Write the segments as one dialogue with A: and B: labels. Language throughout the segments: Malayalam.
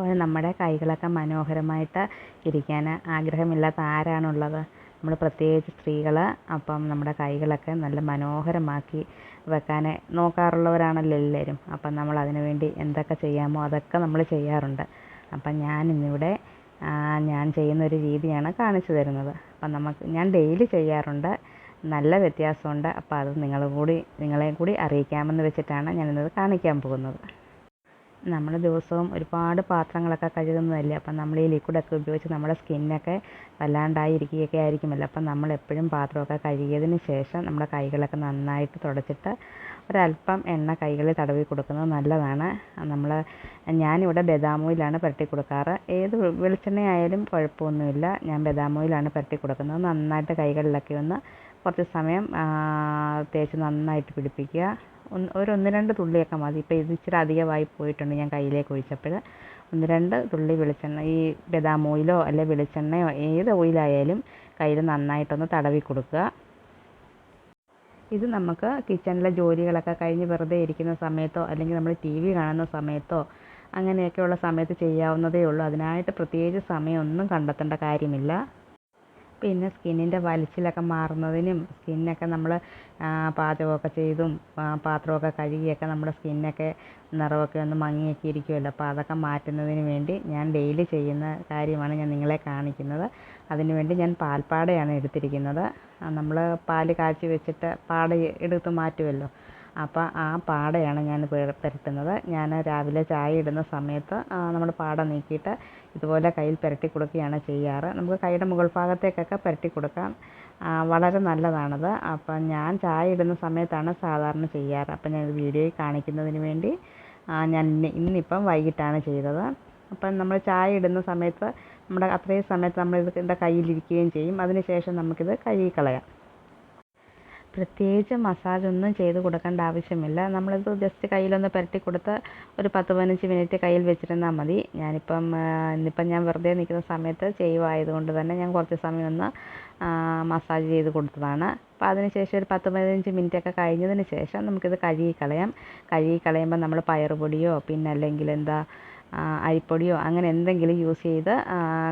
A: അപ്പോൾ നമ്മുടെ കൈകളൊക്കെ മനോഹരമായിട്ട് ഇരിക്കാൻ ആഗ്രഹമില്ലാത്ത ആരാണുള്ളത്? നമ്മൾ പ്രത്യേകിച്ച് സ്ത്രീകൾ അപ്പം നമ്മുടെ കൈകളൊക്കെ നല്ല മനോഹരമാക്കി വെക്കാൻ നോക്കാറുള്ളവരാണല്ലോ എല്ലാവരും. അപ്പം നമ്മൾ അതിനുവേണ്ടി എന്തൊക്കെ ചെയ്യാമോ അതൊക്കെ നമ്മൾ ചെയ്യാറുണ്ട്. അപ്പം ഞാൻ ഇന്നിവിടെ ഞാൻ ചെയ്യുന്ന ഒരു രീതിയാണ് കാണിച്ചു തരുന്നത്. അപ്പം നമുക്ക് ഞാൻ ഡെയിലി ചെയ്യാറുണ്ട്. നല്ല വ്യത്യാസമുണ്ട്. അപ്പോൾ അത് നിങ്ങൾ കൂടി നിങ്ങളെയും കൂടി അറിയിക്കാമെന്ന് വെച്ചിട്ടാണ് ഞാനിന്നത് കാണിക്കാൻ പോകുന്നത്. നമ്മൾ ദിവസവും ഒരുപാട് പാത്രങ്ങളൊക്കെ കഴുകുന്നതല്ലേ? അപ്പം നമ്മൾ ഈ ലിക്വിഡൊക്കെ ഉപയോഗിച്ച് നമ്മുടെ സ്കിന്നൊക്കെ വല്ലാണ്ടായി ഇരിക്കുകയൊക്കെ ആയിരിക്കുമല്ലോ. അപ്പം നമ്മൾ എപ്പോഴും പാത്രമൊക്കെ കഴുകിയതിന് ശേഷം നമ്മുടെ കൈകളൊക്കെ നന്നായിട്ട് തുടച്ചിട്ട് ഒരല്പം എണ്ണ കൈകളിൽ തടവി കൊടുക്കുന്നത് നല്ലതാണ്. നമ്മൾ ഞാനിവിടെ ബദാം ഓയിലാണ് പുരട്ടി കൊടുക്കാറ്. ഏത് വെളിച്ചെണ്ണയായാലും കുഴപ്പമൊന്നുമില്ല. ഞാൻ ബദാം ഓയിലാണ് പുരട്ടി കൊടുക്കുന്നത്. നന്നായിട്ട് കൈകളിലൊക്കെ ഒന്ന് കുറച്ച് സമയം തേച്ച് നന്നായിട്ട് പിടിപ്പിക്കുക. ഒരു ഒന്ന് രണ്ട് തുള്ളിയൊക്കെ മതി. ഇപ്പോൾ ഇത് ഇച്ചിരി അധികമായി പോയിട്ടുണ്ട് ഞാൻ കയ്യിലേക്ക് ഒഴിച്ചപ്പോൾ. ഒന്ന് രണ്ട് തുള്ളി വെളിച്ചെണ്ണ ഈ ബദാം ഓയിലോ അല്ലെ വെളിച്ചെണ്ണയോ ഏത് ഓയിലായാലും കയ്യിൽ നന്നായിട്ടൊന്ന് തടവി കൊടുക്കുക. ഇത് നമുക്ക് കിച്ചണിലെ ജോലികളൊക്കെ കഴിഞ്ഞ് വെറുതെ ഇരിക്കുന്ന സമയത്തോ അല്ലെങ്കിൽ നമ്മൾ ടി വി കാണുന്ന സമയത്തോ അങ്ങനെയൊക്കെയുള്ള സമയത്ത് ചെയ്യാവുന്നതേ ഉള്ളൂ. അതിനായിട്ട് പ്രത്യേകിച്ച് സമയമൊന്നും കണ്ടെത്തേണ്ട കാര്യമില്ല. പിന്നെ സ്കിന്നിന്റെ വലിച്ചിലൊക്കെ മാറുന്നതിനും സ്കിന്നൊക്കെ നമ്മൾ പാചകമൊക്കെ ചെയ്തും പാത്രമൊക്കെ കഴുകിയൊക്കെ നമ്മുടെ സ്കിന്നൊക്കെ നിറമൊക്കെ ഒന്ന് മങ്ങിയൊക്കെ ഇരിക്കുമല്ലോ അപ്പോൾ അതൊക്കെ മാറ്റുന്നതിന് വേണ്ടി ഞാൻ ഡെയിലി ചെയ്യുന്ന കാര്യമാണ് ഞാൻ നിങ്ങളെ കാണിക്കുന്നത്. അതിന് വേണ്ടി ഞാൻ പാൽപ്പാടയാണ് എടുത്തിരിക്കുന്നത്. നമ്മൾ പാൽ കാച്ചി വെച്ചിട്ട് പാട എടുത്ത് മാറ്റുമല്ലോ അപ്പോൾ ആ പാടയാണ് ഞാൻ പുരട്ടുന്നത്. ഞാൻ രാവിലെ ചായ ഇടുന്ന സമയത്ത് നമ്മൾ പാട നീക്കിയിട്ട് ഇതുപോലെ കയ്യിൽ പുരട്ടി കൊടുക്കുകയാണ് ചെയ്യാറ്. നമുക്ക് കൈയുടെ മുകൾ ഭാഗത്തേക്കൊക്കെ പുരട്ടി കൊടുക്കാം. വളരെ നല്ലതാണത്. അപ്പം ഞാൻ ചായ ഇടുന്ന സമയത്താണ് സാധാരണ ചെയ്യാറ്. അപ്പം ഞാൻ വീഡിയോയിൽ കാണിക്കുന്നതിന് വേണ്ടി ഞാൻ ഇന്നിപ്പം വൈകിട്ടാണ് ചെയ്തത്. അപ്പം നമ്മൾ ചായ ഇടുന്ന സമയത്ത് നമ്മുടെ അത്രയും സമയത്ത് നമ്മൾ എന്റെ കയ്യിലിരിക്കുകയും ചെയ്യും. അതിന് ശേഷം നമുക്കിത് കഴുകിക്കളയാം പ്രത്യേകിച്ച് മസാജ് ഒന്നും ചെയ്ത് കൊടുക്കേണ്ട ആവശ്യമില്ല. നമ്മളിത് ജസ്റ്റ് കയ്യിലൊന്ന് പുരട്ടി കൊടുത്ത് ഒരു പത്ത് പതിനഞ്ച് മിനിറ്റ് കയ്യിൽ വെച്ചിരുന്നാൽ മതി. ഞാനിപ്പം ഇന്നിപ്പം ഞാൻ വെറുതെ നിൽക്കുന്ന സമയത്ത് ചെയ്യുവായതുകൊണ്ട് തന്നെ ഞാൻ കുറച്ച് സമയം ഒന്ന് മസാജ് ചെയ്ത് കൊടുത്തതാണ്. അപ്പോൾ അതിന് ശേഷം ഒരു പത്ത് പതിനഞ്ച് മിനിറ്റ് ഒക്കെ കഴിഞ്ഞതിന് ശേഷം നമുക്കിത് കഴുകി കളയാം. കഴുകി കളയുമ്പോൾ നമ്മൾ പയറുപൊടിയോ പിന്നെ അല്ലെങ്കിൽ എന്താ അരിപ്പൊടിയോ അങ്ങനെ എന്തെങ്കിലും യൂസ് ചെയ്ത്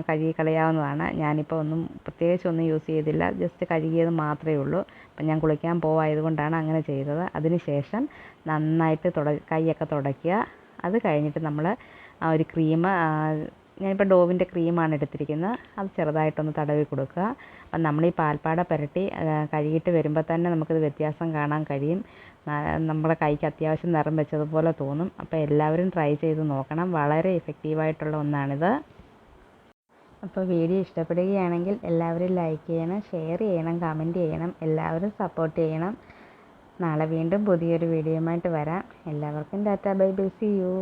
A: കഴുകി കളയാവുന്നതാണ് ഞാനിപ്പോൾ ഒന്നും പ്രത്യേകിച്ച് ഒന്നും യൂസ് ചെയ്തില്ല. ജസ്റ്റ് കഴുകിയത് മാത്രമേ ഉള്ളൂ. അപ്പം ഞാൻ കുളിക്കാൻ പോവായതുകൊണ്ടാണ് അങ്ങനെ ചെയ്തത്. അതിന് ശേഷം നന്നായിട്ട് തുട കൈയൊക്കെ തുടയ്ക്കുക. അത് കഴിഞ്ഞിട്ട് നമ്മൾ ഒരു ക്രീം ഞാനിപ്പോൾ ഡോവിന്റെ ക്രീമാണ് എടുത്തിരിക്കുന്നത്. അത് ചെറുതായിട്ടൊന്ന് തടവി കൊടുക്കുക. അപ്പം നമ്മൾ ഈ പാൽപ്പാട പുരട്ടി കഴുകിയിട്ട് വരുമ്പോൾ തന്നെ നമുക്കിത് വ്യത്യാസം കാണാൻ കഴിയും. നമ്മുടെ കൈക്ക് അത്യാവശ്യം നിറം വെച്ചതുപോലെ തോന്നും. അപ്പോൾ എല്ലാവരും ട്രൈ ചെയ്ത് നോക്കണം. വളരെ എഫക്റ്റീവായിട്ടുള്ള ഒന്നാണിത്. അപ്പോൾ വീഡിയോ ഇഷ്ടപ്പെടുകയാണെങ്കിൽ എല്ലാവരും ലൈക്ക് ചെയ്യണം ഷെയർ ചെയ്യണം കമന്റ് ചെയ്യണം. എല്ലാവരും സപ്പോർട്ട് ചെയ്യണം. നാളെ വീണ്ടും പുതിയൊരു വീഡിയോയുമായിട്ട് വരാം. എല്ലാവർക്കും tata bye bye see you.